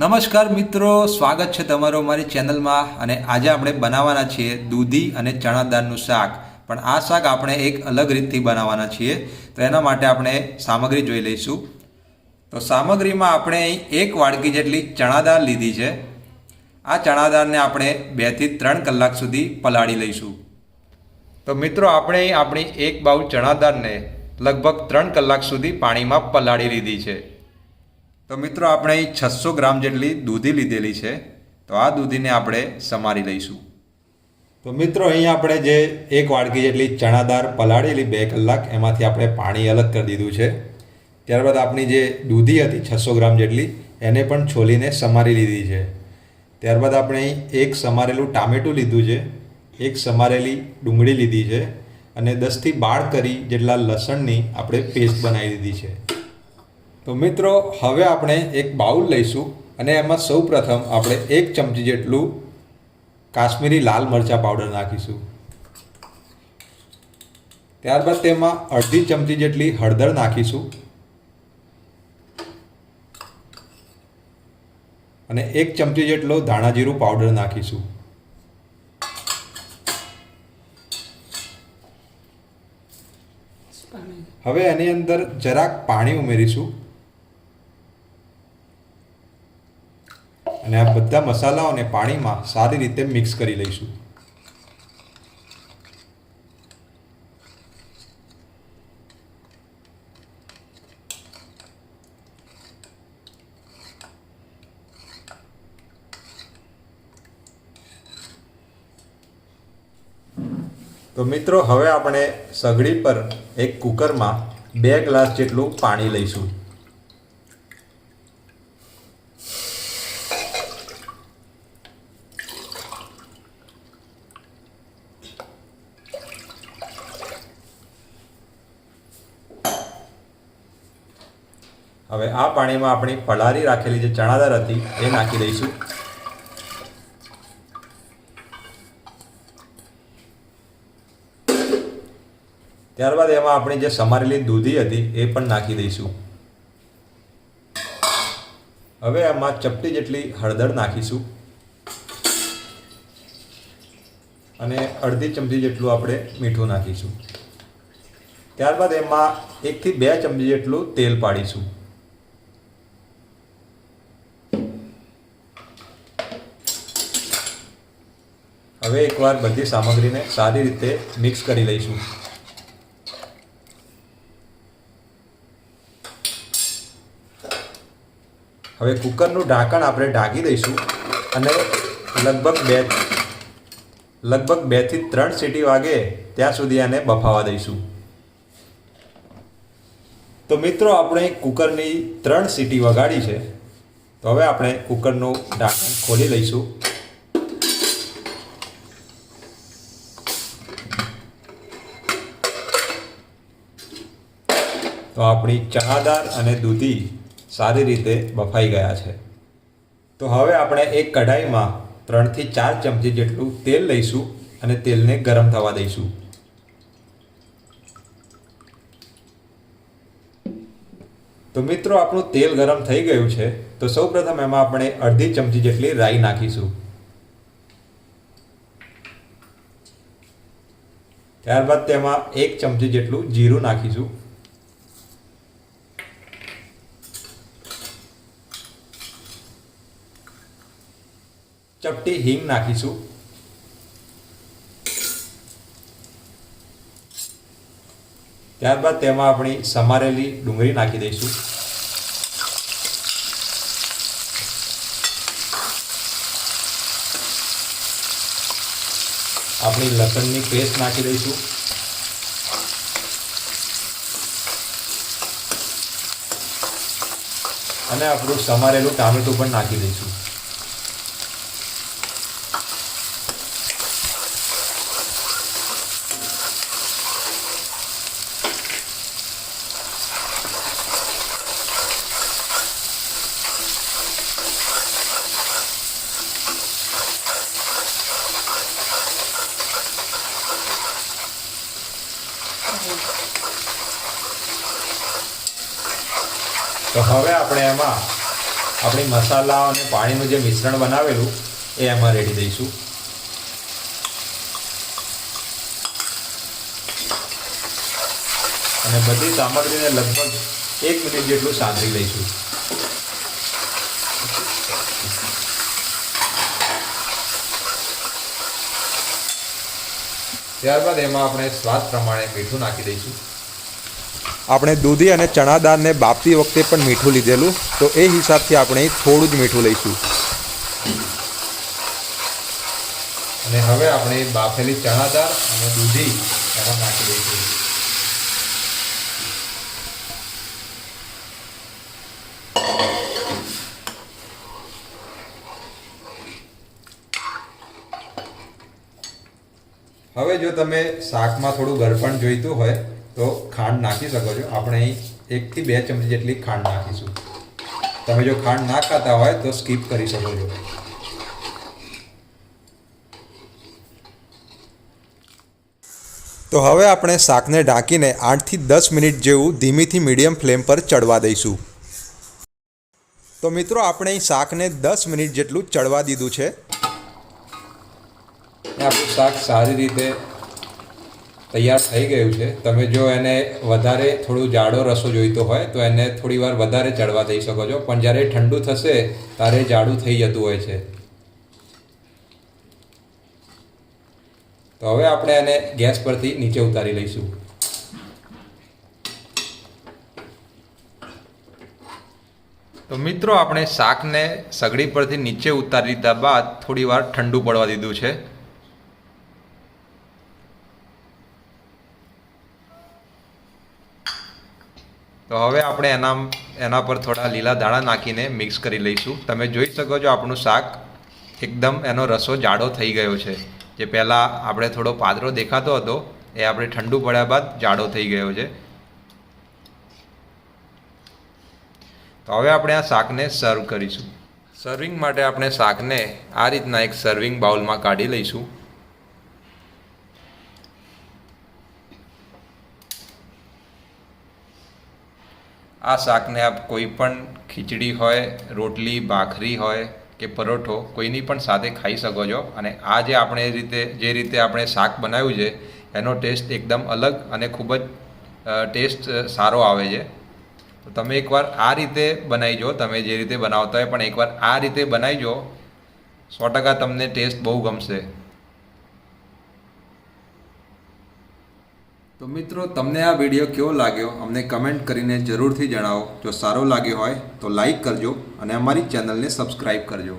નમસ્કાર મિત્રો, સ્વાગત છે તમારું મારી ચેનલમાં અને આજે આપણે બનાવવાના છીએ દૂધી અને ચણા દાળનું શાક. પણ આ શાક આપણે એક અલગ રીતથી બનાવવાના છીએ, તો એના માટે આપણે સામગ્રી જોઈ લઈશું. તો સામગ્રીમાં આપણે એક વાડકી જેટલી ચણા દાળ લીધી છે. આ ચણા દાળને આપણે બેથી ત્રણ કલાક સુધી પલાળી લઈશું. તો મિત્રો, આપણે આપણી એક બાઉલ ચણા દાળને લગભગ ત્રણ કલાક સુધી પાણીમાં પલાળી લીધી છે. તો મિત્રો, આપણે અહીં છસો ગ્રામ જેટલી દૂધી લીધેલી છે. તો આ દૂધીને આપણે સમારી લઈશું. તો મિત્રો, અહીં આપણે જે એક વાડકી જેટલી ચણા દાળ પલાળેલી બે કલાક એમાંથી આપણે પાણી અલગ કરી દીધું છે. ત્યારબાદ આપણી જે દૂધી હતી છસો ગ્રામ જેટલી, એને પણ છોલીને સમારી લીધી છે. ત્યારબાદ આપણે એક સમારેલું ટામેટું લીધું છે. એક સમારેલી ડુંગળી લીધી છે. અને દસથી બાર કરી જેટલા લસણની આપણે પેસ્ટ બનાવી દીધી છે. તો મિત્રો હવે આપણે એક બાઉલ લઈશું અને એમાં સૌ પ્રથમ આપણે એક ચમચી જેટલું કાશ્મીરી લાલ મરચાં પાવડર નાખીશું. ત્યારબાદ તેમાં અડધી ચમચી જેટલી હળદર નાખીશું. અને એક ચમચી જેટલો ધાણાજીરું પાવડર નાખીશું. હવે એની અંદર જરાક પાણી ઉમેરીશું. અને આ બધા મસાલાઓને પાણીમાં સારી રીતે મિક્સ કરી લઈશું. તો મિત્રો, હવે આપણે સગડી પર એક કુકરમાં બે ગ્લાસ જેટલું પાણી લઈશું. હવે આ પાણીમાં આપણી પલાળી રાખેલી જે ચણાદાર હતી, એ નાખી દઈશું. ત્યારબાદ એમાં આપણી જે સમારેલી દૂધી હતી, એ પણ નાખી દઈશું. હવે એમાં ચપટી જેટલી હળદર નાખીશું. અને અડધી ચમચી જેટલું આપણે મીઠું નાખીશું. ત્યારબાદ એમાં એકથી બે ચમચી જેટલું તેલ પાડીશું. હવે એકવાર બધી સામગ્રીને સારી રીતે મિક્સ કરી લઈશું. હવે કુકરનું ઢાંકણ આપણે ઢાંકી દઈશું અને લગભગ બે, લગભગ બેથી ત્રણ સીટી વાગે ત્યાં સુધી આને બફાવા દઈશું. તો મિત્રો, આપણે કુકરની ત્રણ સીટી વગાડી છે. તો હવે આપણે કુકરનું ઢાંકણ ખોલી લઈશું. તો આપણી ચણાદાર અને દૂધી સારી રીતે બફાઈ ગયા છે. તો હવે આપણે એક કઢાઈમાં ત્રણથી ચાર ચમચી જેટલું તેલ લઈશું અને તેલને ગરમ થવા દઈશું. તો મિત્રો, આપણું તેલ ગરમ થઈ ગયું છે, તો સૌપ્રથમ એમાં આપણે અડધી ચમચી જેટલી રાઈ નાખીશું. ત્યારબાદ તેમાં એક ચમચી જેટલું જીરું નાખીશું. ચપટી હિંગ નાખીશું. ત્યારબાદ તેમાં આપણી સમારેલી ડુંગળી નાખી દઈશું. આપણી લસણની પેસ્ટ નાખી દઈશું. અને આપણું સમારેલું ટામેટું પણ નાખી દઈશું. તો હવે આપણે એમાં આપણી મસાલા અને પાણીનું જે મિશ્રણ બનાવેલું, એ એમાં રેડી દઈશું. અને બધી સામગ્રીને લગભગ એક મિનિટ જેટલું સાંતળી લઈશું. ત્યારબાદ એમાં આપણે સ્વાદ પ્રમાણે મીઠું નાખી દઈશું. આપણે દૂધી અને ચણા દાળને બાફતી વખતે પણ મીઠું લીધેલું તો એ હિસાબથી આપણે થોડું જ મીઠું લઈશું. અને હવે આપણે બાફેલી ચણા દાળ અને દૂધી એમાં નાખી દઈશું. હવે જો તમે શાકમાં થોડું ગળપણ જોઈતું હોય, તો ખાંડ નાખી શકો છો. આપણે અહીં એકથી બે ચમચી જેટલી ખાંડ નાખીશું. તમે જો ખાંડ ના ખાતા હોય, તો સ્કીપ કરી શકો છો. તો હવે આપણે શાકને ઢાંકીને આઠથી દસ મિનિટ જેવું ધીમીથી મીડિયમ ફ્લેમ પર ચડવા દઈશું. તો મિત્રો, આપણે અહીં શાકને દસ મિનિટ જેટલું ચડવા દીધું છે. ને આપણું શાક સારી રીતે તૈયાર થઈ ગયું છે. તમે જો એને વધારે થોડું જાડો રસો જોઈતો હોય, તો એને થોડી વાર વધારે ચડવા દઈ શકો છો. પણ જ્યારે ઠંડુ થશે ત્યારે જાડું થઈ જતું હોય છે. તો હવે આપણે એને ગેસ પરથી નીચે ઉતારી લઈશું. તો મિત્રો, આપણે શાકને સગડી પરથી નીચે ઉતારી લીધા બાદ થોડી વાર ઠંડુ પડવા દીધું છે. તો હવે આપણે એના એના પર થોડા લીલા દાણા નાખીને મિક્સ કરી લઈશું. તમે જોઈ શકો છો આપણું શાક એકદમ એનો રસો જાડો થઈ ગયો છે. જે પહેલાં આપણે થોડો પાતળો દેખાતો હતો, એ આપણે ઠંડુ પડ્યા બાદ જાડો થઈ ગયો છે. તો હવે આપણે આ શાકને સર્વ કરીશું. સર્વિંગ માટે આપણે શાકને આ રીતના એક સર્વિંગ બાઉલમાં કાઢી લઈશું. આ શાકને આપ કોઈ પણ ખીચડી હોય, રોટલી, ભાખરી હોય કે પરોઠો કોઈની પણ સાથે ખાઈ શકો છો. અને આ જે આપણે રીતે, જે રીતે આપણે શાક બનાવ્યું છે, એનો ટેસ્ટ એકદમ અલગ અને ખૂબ જ ટેસ્ટ સારો આવે છે. તો તમે એકવાર આ રીતે બનાવી જો તમે જે રીતે બનાવતા હોય પણ એકવાર આ રીતે બનાવી જો સો ટકા તમને ટેસ્ટ બહુ ગમશે. તો મિત્રો, તમને આ વીડિયો કેવો લાગ્યો? અમને કમેન્ટ કરીને જરૂરથી જણાવો. જો સારો લાગ્યો હોય તો લાઈક કરજો અને અમારી ચેનલને સબસ્ક્રાઈબ કરજો.